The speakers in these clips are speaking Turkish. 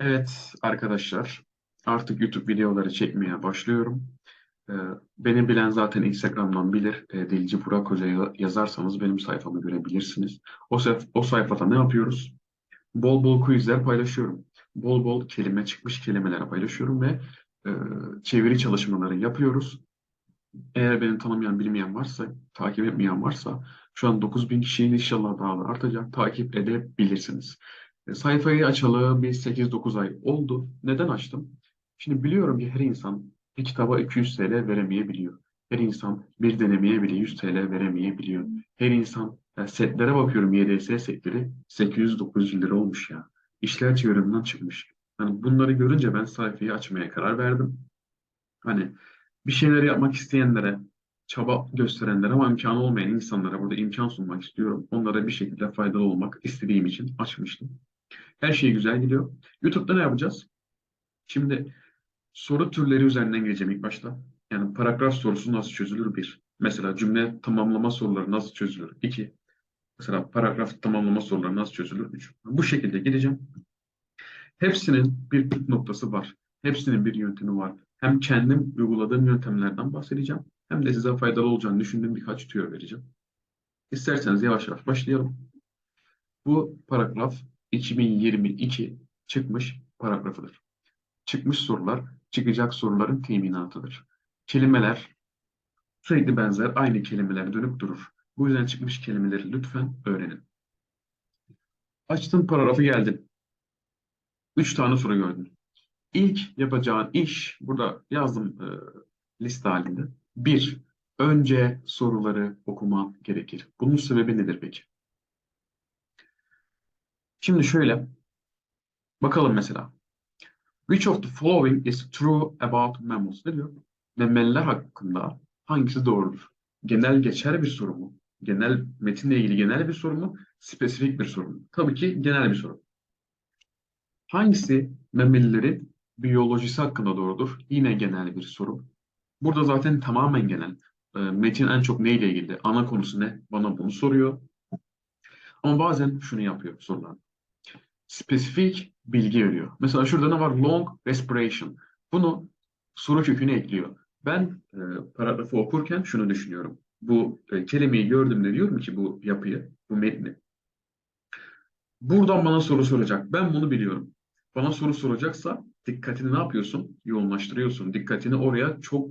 Evet arkadaşlar, artık YouTube videoları çekmeye başlıyorum. Ee, beni bilen zaten Instagram'dan bilir. Ee, Dilci Burak Hoca'ya yazarsanız benim sayfamı görebilirsiniz. O, o sayfada ne yapıyoruz? Bol bol quizler paylaşıyorum. Bol bol kelime çıkmış kelimeler paylaşıyorum ve e, çeviri çalışmaları yapıyoruz. Eğer beni tanımayan, bilmeyen varsa, takip etmeyen varsa şu an 9000 kişiyi inşallah daha da artacak. Takip edebilirsiniz. E, Sayfayı açalı bir 8-9 ay oldu. Neden açtım? Şimdi biliyorum ki her insan bir kitaba 200 TL veremeyebiliyor. Her insan bir denemeye bile 100 TL veremeyebiliyor. Her insan ya setlere bakıyorum YDS setleri 800-900 lira olmuş ya. İşler çevremden çıkmış. Yani bunları görünce ben sayfayı açmaya karar verdim. Hani bir şeyler yapmak isteyenlere, çaba gösterenlere ama imkanı olmayan insanlara burada imkan sunmak istiyorum. Onlara bir şekilde faydalı olmak istediğim için açmıştım. Her şey güzel gidiyor. YouTube'da ne yapacağız? Şimdi soru türleri üzerinden geleceğim ilk başta. Yani paragraf sorusu nasıl çözülür? Bir. Mesela cümle tamamlama soruları nasıl çözülür? İki. Mesela paragraf tamamlama soruları nasıl çözülür? Üç. Bu şekilde gideceğim. Hepsinin bir püf noktası var. Hepsinin bir yöntemi var. Hem kendim uyguladığım yöntemlerden bahsedeceğim. Hem de size faydalı olacağını düşündüğüm birkaç tüyo vereceğim. İsterseniz yavaş yavaş başlayalım. Bu paragraf 2022 çıkmış paragrafıdır. Çıkmış sorular, çıkacak soruların teminatıdır. Kelimeler sürekli benzer, aynı kelimeler dönüp durur. Bu yüzden çıkmış kelimeleri lütfen öğrenin. Açtın paragrafı geldin. Üç tane soru gördün. İlk yapacağın iş, burada yazdım e, liste halinde. Bir, önce soruları okuman gerekir. Bunun sebebi nedir peki? Şimdi şöyle, bakalım mesela. Which of the following is true about mammals? Ne diyor? Memeliler hakkında hangisi doğrudur? Genel geçer bir soru mu? Genel metinle ilgili genel bir soru mu? Spesifik bir soru mu? Tabii ki genel bir soru. Hangisi memelilerin biyolojisi hakkında doğrudur? Yine genel bir soru. Burada zaten tamamen genel. E, metin en çok neyle ilgili? Ana konusu ne? Bana bunu soruyor. Ama bazen şunu yapıyor sorular. Spesifik bilgi veriyor. Mesela şurada ne var? Long respiration. Bunu soru köküne ekliyor. Ben e, paragrafı okurken şunu düşünüyorum. Bu e, kelimeyi gördüğümde diyorum ki bu yapıyı, bu metni. Buradan bana soru soracak. Ben bunu biliyorum. Bana soru soracaksa dikkatini ne yapıyorsun? Yoğunlaştırıyorsun. Dikkatini oraya çok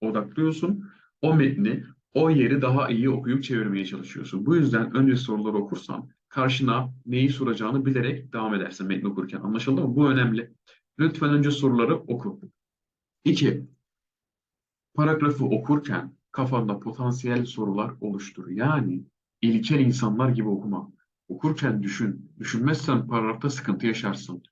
odaklıyorsun. O metni, o yeri daha iyi okuyup çevirmeye çalışıyorsun. Bu yüzden önce soruları okursan karşına neyi soracağını bilerek devam edersin metni okurken. Anlaşıldı mı? Bu önemli. Lütfen önce soruları oku. İki, paragrafı okurken kafanda potansiyel sorular oluştur. Yani ilkel insanlar gibi okuma. Okurken düşün. Düşünmezsen paragrafta sıkıntı yaşarsın.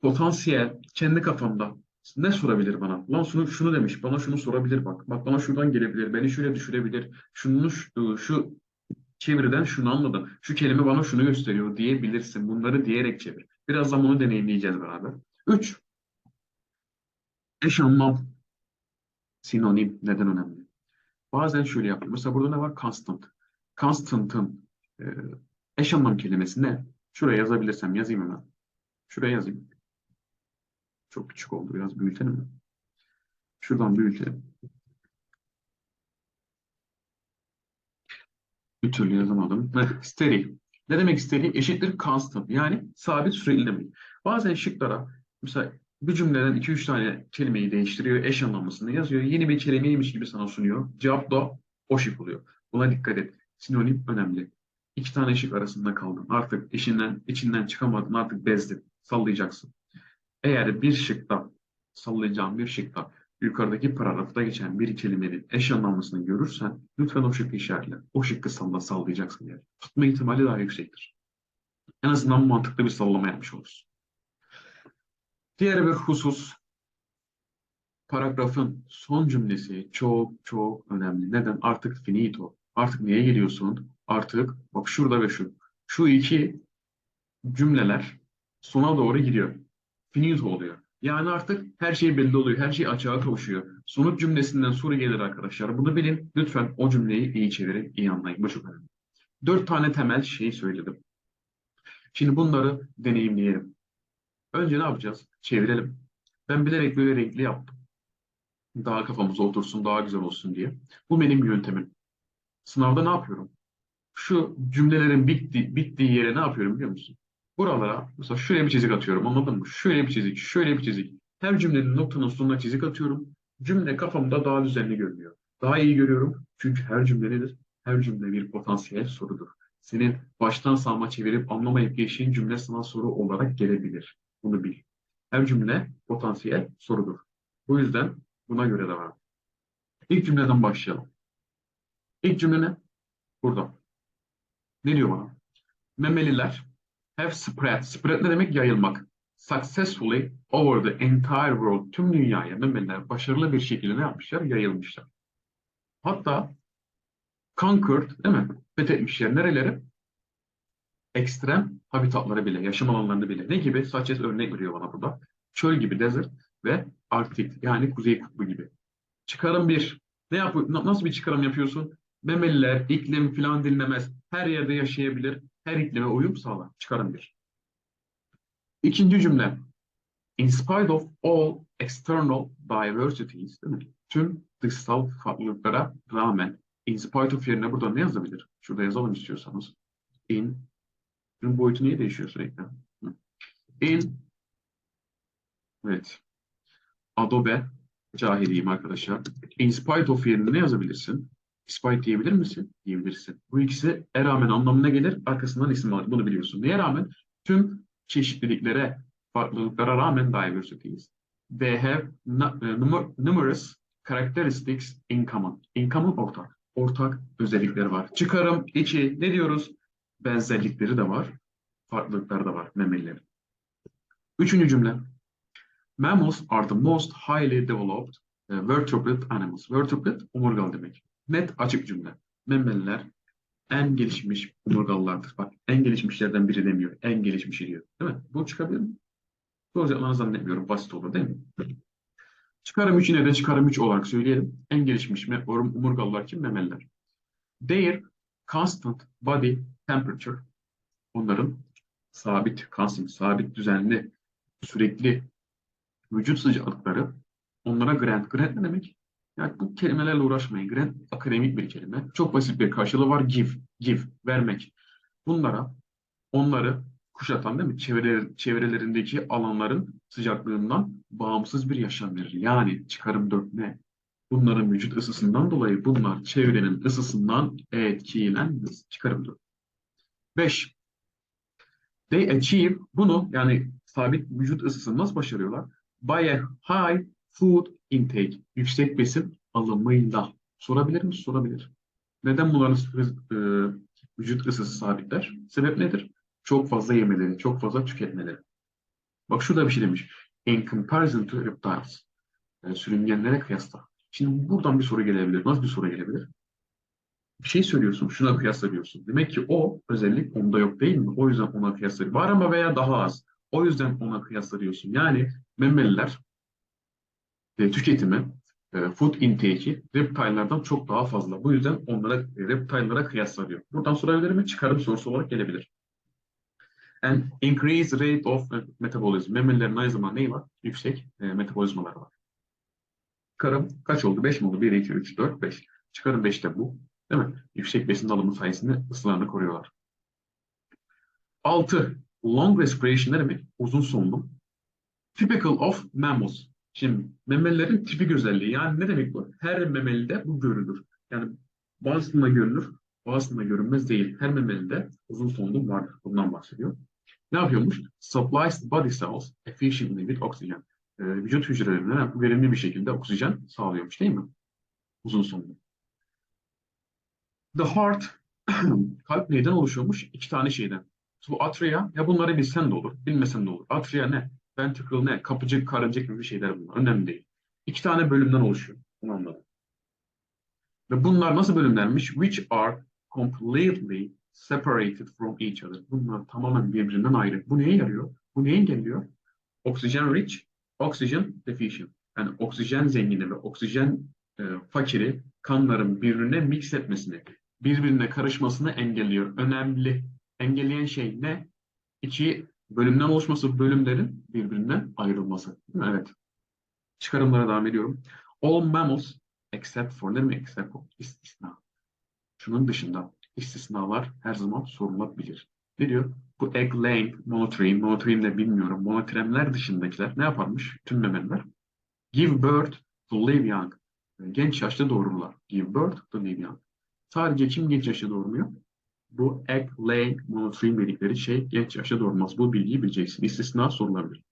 Potansiyel kendi kafanda ne sorabilir bana? Lan şunu, şunu demiş, bana şunu sorabilir bak. Bak bana şuradan gelebilir, beni şöyle düşürebilir. Şunu şu, şu çeviriden şunu anladım. Şu kelime bana şunu gösteriyor diyebilirsin. Bunları diyerek çevir. Birazdan bunu deneyimleyeceğiz beraber. Üç, eş anlam sinonim neden önemli? Bazen şöyle yapıyor. Mesela burada ne var? Constant. Constant'ın e, eş anlam kelimesi ne? Şuraya yazabilirsem yazayım hemen. Şuraya yazayım. Çok küçük oldu. Biraz büyütelim mi? Şuradan büyütelim. Bir türlü yazamadım. Steril. Ne demek steril? Eşittir constant. Yani sabit süreli demek. Bazen şıklara mesela bir cümleden 2-3 tane kelimeyi değiştiriyor. Eş anlamlısını yazıyor. Yeni bir kelimeymiş gibi sana sunuyor. Cevap da o şık oluyor. Buna dikkat et. Sinonim önemli. İki tane şık arasında kaldın. Artık işinden, içinden çıkamadın. Artık bezdin. Sallayacaksın. Eğer bir şıkta, sallayacağım bir şıkta yukarıdaki paragrafta geçen bir kelimenin eş anlamlısını görürsen lütfen o şıkkı işaretle. O şıkkı salla, sallayacaksın yani. Tutma ihtimali daha yüksektir. En azından mantıklı bir sallama yapmış olursun. Diğer bir husus paragrafın son cümlesi çok çok önemli. Neden? Artık finito. Artık neye geliyorsun? Artık bak şurada ve şu. Şu iki cümleler sona doğru gidiyor. Finito oluyor. Yani artık her şey belli oluyor. Her şey açığa kavuşuyor. Sonuç cümlesinden soru gelir arkadaşlar. Bunu bilin. Lütfen o cümleyi iyi çevirin, iyi anlayın. Bu çok önemli. Dört tane temel şey söyledim. Şimdi bunları deneyimleyelim. Önce ne yapacağız? Çevirelim. Ben bilerek böyle renkli yaptım. Daha kafamıza otursun, daha güzel olsun diye. Bu benim yöntemim. Sınavda ne yapıyorum? Şu cümlelerin bitti, bittiği yere ne yapıyorum biliyor musun? Buralara mesela şuraya bir çizik atıyorum anladın mı? Şöyle bir çizik, şöyle bir çizik. Her cümlenin noktanın sonuna çizik atıyorum. Cümle kafamda daha düzenli görünüyor. Daha iyi görüyorum. Çünkü her cümle nedir? Her cümle bir potansiyel sorudur. Senin baştan sağma çevirip anlamayıp geçtiğin cümle sana soru olarak gelebilir. Bunu bil. Her cümle potansiyel sorudur. Bu yüzden buna göre de var. İlk cümleden başlayalım. İlk cümle ne? Burada. Ne diyor bana? Memeliler have spread. Spread ne demek? Yayılmak. Successfully over the entire world. Tüm dünyaya memeliler başarılı bir şekilde ne yapmışlar? Yayılmışlar. Hatta conquered değil mi? Fethetmişler. Nereleri? Ekstrem habitatları bile, yaşam alanlarını bile. Ne gibi? Sanchez örnek veriyor bana burada. Çöl gibi, desert ve Arktik yani Kuzey Kutbu gibi. Çıkarım bir. Ne yap nasıl bir çıkarım yapıyorsun? Memeliler, iklim filan dinlemez. Her yerde yaşayabilir. Her iklime uyum sağlar. Çıkarım bir. İkinci cümle. In spite of all external diversities, değil mi? Tüm dışsal farklılıklara rağmen in spite of yerine burada ne yazabilir? Şurada yazalım istiyorsanız. In bunun boyutu niye değişiyor sürekli? In evet. Adobe cahiliyim arkadaşlar. In spite of yerine ne yazabilirsin? Spite diyebilir misin? Diyebilirsin. Bu ikisi e rağmen anlamına gelir. Arkasından isim alır. Bunu biliyorsun. Neye rağmen? Tüm çeşitliliklere, farklılıklara rağmen diversities. They have numer- numerous characteristics in common. In common ortak. Ortak özellikleri var. Çıkarım, içi ne diyoruz? Benzerlikleri de var. Farklılıkları da var memelilerin. Üçüncü cümle. Mammals are the most highly developed uh, vertebrate animals. Vertebrate omurgalı demek. Net açık cümle. Memeliler en gelişmiş omurgalılardır. Bak en gelişmişlerden biri demiyor. En gelişmişi diyor. Değil mi? Bu çıkabilir mi? Soracaklarını zannetmiyorum. Basit olur değil mi? Çıkarım 3 yine de çıkarım 3 olarak söyleyelim. En gelişmiş om- omurgalılar kim? Memeliler. Their constant body temperature onların sabit, constant, sabit, düzenli, sürekli vücut sıcaklıkları onlara grant. Grant ne demek? Yani bu kelimelerle uğraşmayın. Grant akademik bir kelime. Çok basit bir karşılığı var. Give, give, vermek. Bunlara onları kuşatan değil mi? Çevre, çevrelerindeki alanların sıcaklığından bağımsız bir yaşam verir. Yani çıkarım dört ne? Bunların vücut ısısından dolayı bunlar çevrenin ısısından etkilenmez. Çıkarım dört. Beş. They achieve bunu yani sabit vücut ısısını nasıl başarıyorlar? By a high food intake. Yüksek besin alımıyla. Sorabilir mi? Sorabilir. Neden bunların e, vücut ısısı sabitler? Sebep nedir? Çok fazla yemeleri, çok fazla tüketmeleri. Bak şurada bir şey demiş. In comparison to reptiles. Yani sürüngenlere kıyasla. Şimdi buradan bir soru gelebilir. Nasıl bir soru gelebilir? Bir şey söylüyorsun, şuna kıyasla diyorsun. Demek ki o özellik onda yok değil mi? O yüzden ona kıyasla. Var ama veya daha az. O yüzden ona kıyasla diyorsun. Yani memeliler e, tüketimi, e, food intake'i reptile'lardan çok daha fazla. Bu yüzden onlara e, reptile'lara kıyaslanıyor. Buradan sorabilir? Çıkarım sorusu olarak gelebilir. And increased rate of metabolism. Memelilerin aynı zamanda neyi var? Yüksek e, metabolizmaları var. Çıkarım kaç oldu? 5 mi oldu? 1, 2, 3, 4, 5. Çıkarım 5 de bu. Değil mi? Yüksek besin alımı sayesinde ısılarını koruyorlar. 6. Long respiration ne demek? Uzun solunum. Typical of mammals. Şimdi memelilerin tipik özelliği. Yani ne demek bu? Her memelide bu görülür. Yani bazısında görülür, bazısında görünmez değil. Her memelide uzun solunum vardır. Bundan bahsediyor. Ne yapıyormuş? Supplies body cells efficiently with oxygen. Ee, vücut hücrelerine verimli bir şekilde oksijen sağlıyormuş değil mi? Uzun solunum. The heart, kalp neyden oluşuyormuş? İki tane şeyden. Bu atria, ya bunları bilsen de olur, bilmesen de olur. Atria ne? Ventricle ne? Kapıcık, karıncık gibi şeyler bunlar. Önemli değil. İki tane bölümden oluşuyor. Bunu anladım. Ve bunlar nasıl bölümlenmiş? Which are completely separated from each other. Bunlar tamamen birbirinden ayrı. Bu neye yarıyor? Bu neye engelliyor? Oxygen rich, oxygen deficient. Yani oksijen zengini ve oksijen e, fakiri kanların birbirine mix etmesini, birbirine karışmasını engelliyor. Önemli. Engelleyen şey ne? İki Bölümden oluşması bölümlerin birbirinden ayrılması. Değil mi? Evet. Çıkarımlara devam ediyorum. All mammals except for ne demek except for istisna. Şunun dışında istisnalar her zaman sorulabilir. Ne diyor? Bu egg laying monotreme, monotreme de bilmiyorum. Monotremler dışındakiler ne yaparmış? Tüm memeliler. Give birth to live young. Genç yaşta doğururlar. Give birth to live young. Sadece kim genç yaşta doğurmuyor? Bu egg laying monotreme dedikleri şey genç yaşta doğurmaz. Bu bilgiyi bileceksin. İstisna sorulabilir.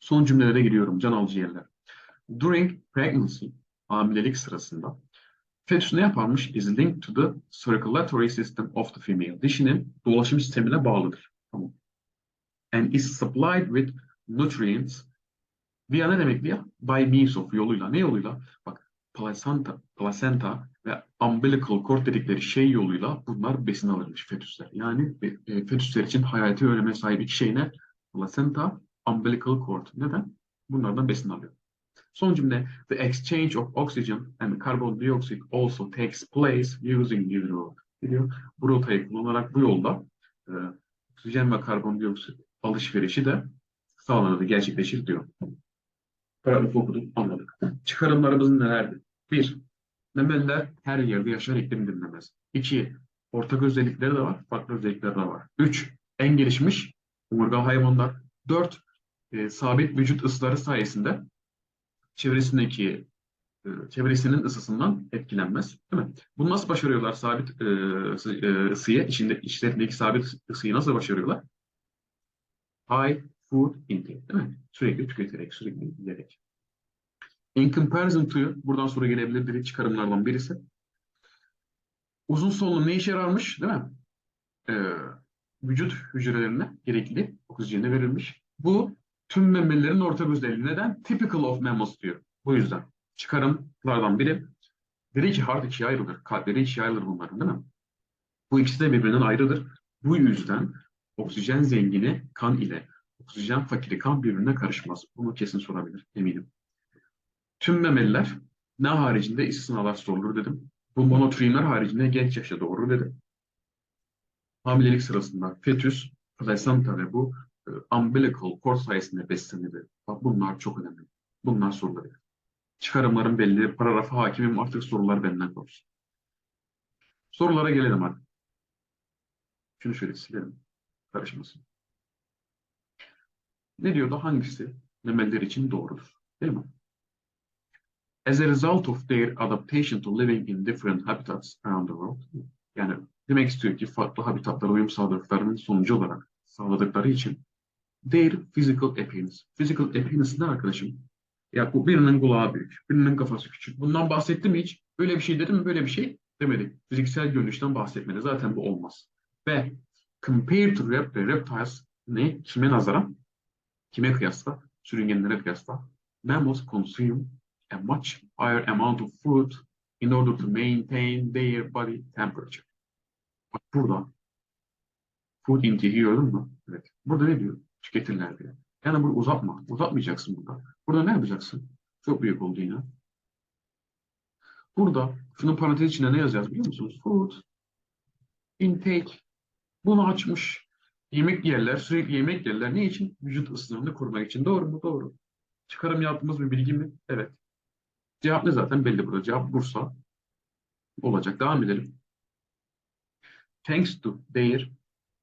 Son cümlelere giriyorum. Can alıcı yerler. During pregnancy, hamilelik sırasında fetüs ne yaparmış? Is linked to the circulatory system of the female. Dişinin dolaşım sistemine bağlıdır. Tamam. And is supplied with nutrients via ne demek via? By means of yoluyla. Ne yoluyla? Bak placenta, placenta ve umbilical cord dedikleri şey yoluyla bunlar besin alırmış fetüsler. Yani e, fetüsler için hayati öneme sahip iki şey ne? Placenta, umbilical cord. Neden? Bunlardan besin alıyor. Son cümle, the exchange of oxygen and carbon dioxide also takes place using route. Diyor. Bu rotayı kullanarak bu yolda e, oksijen ve karbondioksit alışverişi de sağlanır, gerçekleşir diyor. Paragrafı okuduk, anladık. Çıkarımlarımız nelerdi? Bir, memeliler her yerde yaşar iklim dinlemez. İki, ortak özellikleri de var, farklı özellikleri de var. Üç, en gelişmiş omurga hayvanlar. Dört, e, sabit vücut ısıları sayesinde çevresindeki e, çevresinin ısısından etkilenmez. Değil mi? Bunu nasıl başarıyorlar sabit e, e, ısıyı, içinde, içlerindeki sabit ısıyı nasıl başarıyorlar? High food intake, değil mi? Sürekli tüketerek, sürekli yiyerek. In comparison to, buradan sonra gelebilir direkt çıkarımlardan birisi. Uzun solunum ne işe yararmış, değil mi? Ee, vücut hücrelerine gerekli oksijeni verilmiş. Bu tüm memelilerin ortak özelliği. Neden? Typical of mammals diyor. Bu yüzden. Çıkarımlardan biri. Dedi ki hard ikiye ayrılır. Kalpleri ikiye ayrılır bunların değil mi? Bu ikisi de birbirinden ayrıdır. Bu yüzden oksijen zengini kan ile oksijen fakiri kan birbirine karışmaz. Bunu kesin sorabilir eminim. Tüm memeliler ne haricinde istisnalar sorulur dedim. Bu monotremler haricinde genç yaşta doğurur dedim. Hamilelik sırasında fetüs, plasenta ve bu e, umbilical cord sayesinde beslenir. Bak bunlar çok önemli. Bunlar sorulabilir. Çıkarımların belli, paragrafa hakimim artık sorular benden korusun. Sorulara gelelim hadi. Şunu şöyle silelim. Karışmasın. Ne diyordu? Hangisi memeliler için doğrudur? Değil mi? As a result of their adaptation to living in different habitats around the world. Yani demek istiyor ki farklı habitatlara uyum sağladıklarının sonucu olarak sağladıkları için their physical appearance. Physical appearance ne arkadaşım? Ya bu birinin kulağı büyük, birinin kafası küçük. Bundan bahsetti mi hiç? Böyle bir şey dedi mi? Böyle bir şey demedi. Fiziksel görünüşten bahsetmedi. Zaten bu olmaz. Ve compared to rep reptiles ne? Kime nazaran? Kime kıyasla? Sürüngenlere kıyasla. Mammals consume a much higher amount of food in order to maintain their body temperature. Bak burada food intake'i gördün mü? Evet. Burada ne diyor? Tüketirler diyor. Yani bunu uzatma. Uzatmayacaksın burada. Burada ne yapacaksın? Çok büyük oldu yine. Burada şunun parantez içinde ne yazacağız biliyor musunuz? Food intake. Bunu açmış. Yemek yerler, sürekli yemek yerler. Ne için? Vücut ısılarını korumak için. Doğru mu? Doğru. Çıkarım yaptığımız bir bilgi mi? Evet. Cevap ne zaten belli burada. Cevap Bursa olacak. Devam edelim. Thanks to their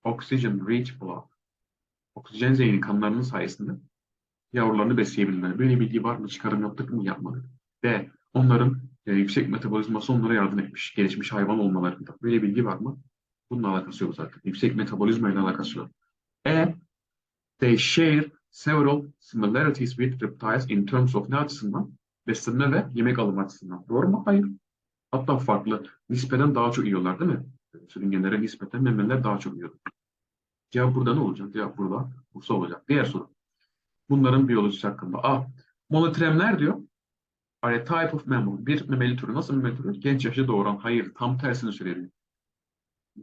oxygen rich blood. Oksijen zengini kanlarının sayesinde yavrularını besleyebilirler. Böyle bilgi var mı? Çıkarım yaptık mı? Yapmadık. D. Onların e, yüksek metabolizması onlara yardım etmiş. Gelişmiş hayvan olmalarında. Böyle bilgi var mı? Bununla alakası yok zaten. Yüksek metabolizma ile alakası yok. E. They share several similarities with reptiles in terms of ne açısından? Beslenme ve yemek alımı açısından. Doğru mu? Hayır. Hatta farklı. Nispeten daha çok yiyorlar değil mi? Sürüngenlere nispeten memeliler daha çok yiyor. Cevap burada ne olacak? Cevap burada Bursa olacak. Diğer soru. Bunların biyolojisi hakkında. A. Monotremler diyor. Are type of mammal. Bir memeli türü. Nasıl memeli türü? Genç yaşta doğuran. Hayır. Tam tersini söylüyor.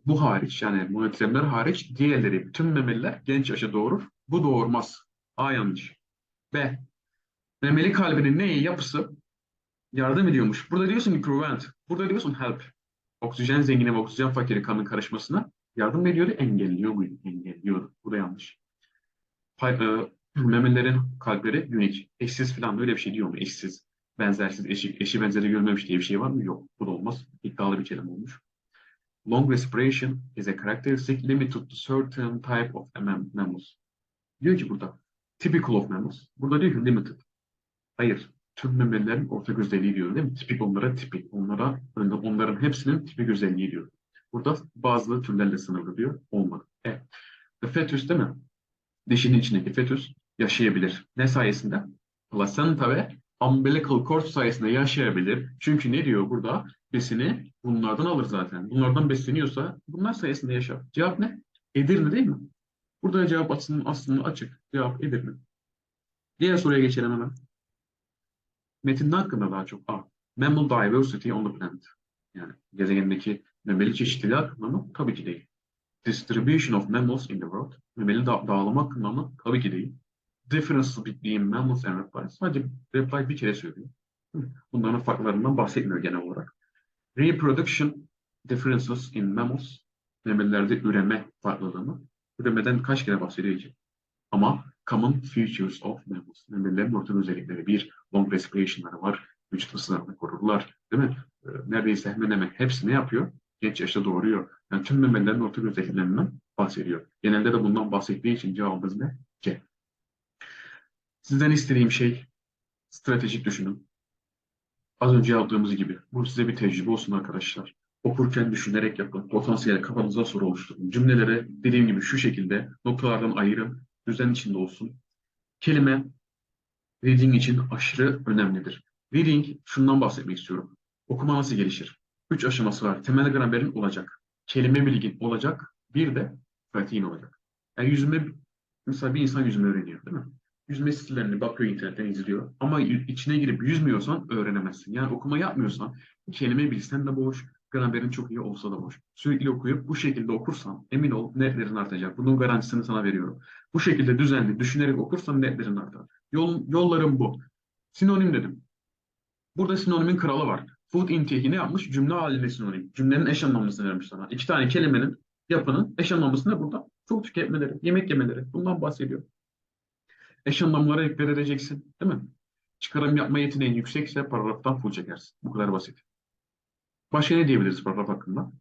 Bu hariç yani monotremler hariç diğerleri tüm memeliler genç yaşa doğurur. Bu doğurmaz. A yanlış. B. Memeli kalbinin neyi yapısı yardım ediyormuş. Burada diyorsun ki prevent. Burada diyorsun help. Oksijen zengini ve oksijen fakiri kanın karışmasına yardım ediyordu, engelliyor muydu? Engelliyordu. Bu da yanlış. Pay- e, memelilerin kalpleri unique. Eşsiz falan böyle bir şey diyor mu? Eşsiz, benzersiz, eşi, eşi benzeri görmemiş diye bir şey var mı? Yok. Bu da olmaz. İddialı bir kelime olmuş. Long respiration is a characteristic limited to certain type of mam- mammals. Diyor ki burada typical of mammals. Burada diyor ki limited. Hayır. Tüm memelilerin ortak özelliği diyor değil mi? Tipik onlara tipik. Onlara onların hepsinin tipik özelliği diyor. Burada bazı türlerle sınırlı diyor. Olmadı. E, the fetus değil mi? Dişinin içindeki fetüs yaşayabilir. Ne sayesinde? Placenta ve umbilical cord sayesinde yaşayabilir. Çünkü ne diyor burada? Besini bunlardan alır zaten. Bunlardan besleniyorsa bunlar sayesinde yaşar. Cevap ne? Edirne değil mi? Burada cevap aslında, aslında açık. Cevap Edirne. Diğer soruya geçelim hemen. Metinde hakkında daha çok. A. Mammal diversity on the planet. Yani gezegendeki memeli çeşitliliği hakkında mı? Tabii ki değil. Distribution of mammals in the world. Memeli da dağılım hakkında mı? Tabii ki değil. Differences between mammals and reptiles. Sadece reptile bir kere söylüyor. Bunların farklarından bahsetmiyor genel olarak. Reproduction differences in mammals. Memelilerde üreme farklılığını. Üremeden kaç kere bahsediyor? Ama common features of mammals. Memelilerin ortak özellikleri. Bir, long respiration'ları var. Vücut ısılarını korurlar. Değil mi? Ee, Neredeyse hemen hemen hepsi ne yapıyor? Genç yaşta doğuruyor. Yani tüm memelilerin ortak özelliklerinden bahsediyor. Genelde de bundan bahsettiği için cevabımız ne? C. Sizden istediğim şey stratejik düşünün. Az önce yaptığımız gibi. Bu size bir tecrübe olsun arkadaşlar. Okurken düşünerek yapın. Potansiyel kafanıza soru oluşturun. Cümleleri dediğim gibi şu şekilde noktalardan ayırın. Düzen içinde olsun. Kelime reading için aşırı önemlidir. Reading şundan bahsetmek istiyorum. Okuma nasıl gelişir? Üç aşaması var. Temel gramerin olacak. Kelime bilgin olacak. Bir de pratiğin olacak. Yani yüzme, mesela bir insan yüzme öğreniyor değil mi? Yüzme sitelerini bakıyor internetten izliyor. Ama içine girip yüzmüyorsan öğrenemezsin. Yani okuma yapmıyorsan kelime bilsen de boş, gramerin çok iyi olsa da boş. Sürekli okuyup bu şekilde okursan emin ol netlerin artacak. Bunun garantisini sana veriyorum. Bu şekilde düzenli düşünerek okursan netlerin artar. Yol, yollarım bu. Sinonim dedim. Burada sinonimin kralı var. Food intake'i ne yapmış? Cümle halinde sinonim. Cümlenin eş anlamlısını vermiş sana. İki tane kelimenin yapının eş anlamlısını burada. Çok tüketmeleri, yemek yemeleri. Bundan bahsediyor. Eş anlamlara ekler edeceksin. Değil mi? Çıkarım yapma yeteneğin yüksekse paragraftan full çekersin. Bu kadar basit. Başka ne diyebiliriz paragraf hakkında?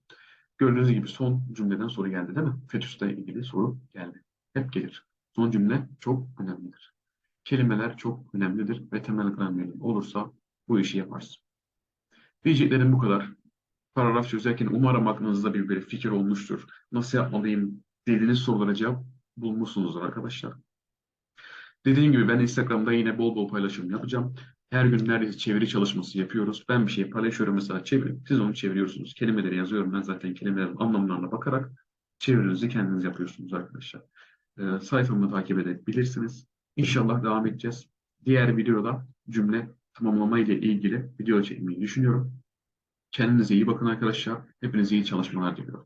Gördüğünüz gibi son cümleden soru geldi değil mi? Fetüsle ilgili soru geldi. Hep gelir. Son cümle çok önemlidir. Kelimeler çok önemlidir ve temel gramerin olursa bu işi yaparsın. Diyeceklerim bu kadar. Paragraf çözerken umarım aklınızda bir, bir fikir olmuştur. Nasıl yapmalıyım dediğiniz sorulara cevap bulmuşsunuzdur arkadaşlar. Dediğim gibi ben Instagram'da yine bol bol paylaşım yapacağım. Her gün neredeyse çeviri çalışması yapıyoruz. Ben bir şey paylaşıyorum mesela çeviri. Siz onu çeviriyorsunuz. Kelimeleri yazıyorum. Ben zaten kelimelerin anlamlarına bakarak çevirinizi kendiniz yapıyorsunuz arkadaşlar. Ee, sayfamı takip edebilirsiniz. İnşallah devam edeceğiz. Diğer videoda cümle tamamlama ile ilgili video çekmeyi düşünüyorum. Kendinize iyi bakın arkadaşlar. Hepinize iyi çalışmalar diliyorum.